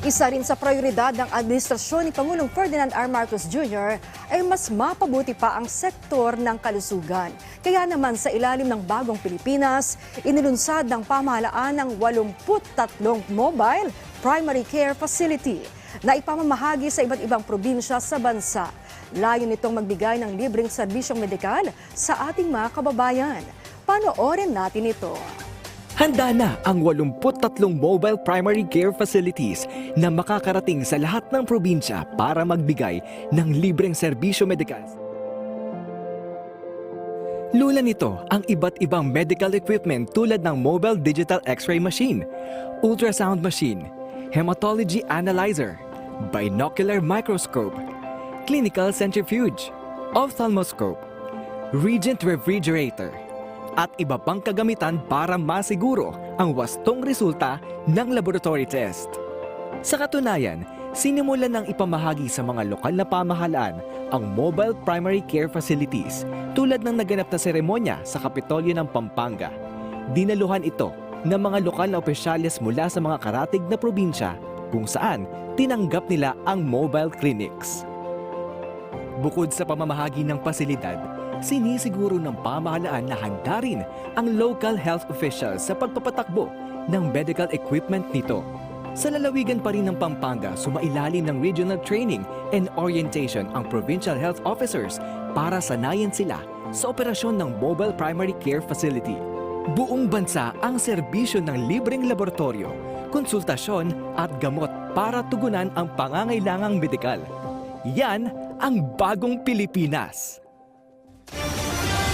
Isa rin sa prioridad ng administrasyon ni Pangulong Ferdinand R. Marcos Jr. ay mas mapabuti pa ang sektor ng kalusugan. Kaya naman sa ilalim ng bagong Pilipinas, inilunsad ng pamahalaan ng 83 mobile primary care facility na ipamamahagi sa iba't ibang probinsya sa bansa. Layo nitong magbigay ng libreng serbisyong medikal sa ating mga kababayan. Panoorin natin ito. Handa na ang 83 mobile primary care facilities na makakarating sa lahat ng probinsya para magbigay ng libreng serbisyo medikal. Lula nito ang iba't ibang medical equipment tulad ng mobile digital x-ray machine, ultrasound machine, hematology analyzer, binocular microscope, clinical centrifuge, ophthalmoscope, Regent refrigerator, at iba pang kagamitan para masiguro ang wastong resulta ng laboratory test. Sa katunayan, sinimulan ng ipamahagi sa mga lokal na pamahalaan ang mobile primary care facilities tulad ng naganap na seremonya sa Kapitolyo ng Pampanga. Dinaluhan ito ng mga lokal na opisyales mula sa mga karatig na probinsya kung saan tinanggap nila ang mobile clinics. Bukod sa pamamahagi ng pasilidad, sinisiguro ng pamahalaan na handa rin ang local health officials sa pagpapatakbo ng medical equipment nito. Sa lalawigan pa rin ng Pampanga, sumailalim ng regional training and orientation ang provincial health officers para sanayin sila sa operasyon ng mobile primary care facility. Buong bansa ang serbisyo ng libreng laboratorio, konsultasyon at gamot para tugunan ang pangangailangang medikal. Yan ang bagong Pilipinas.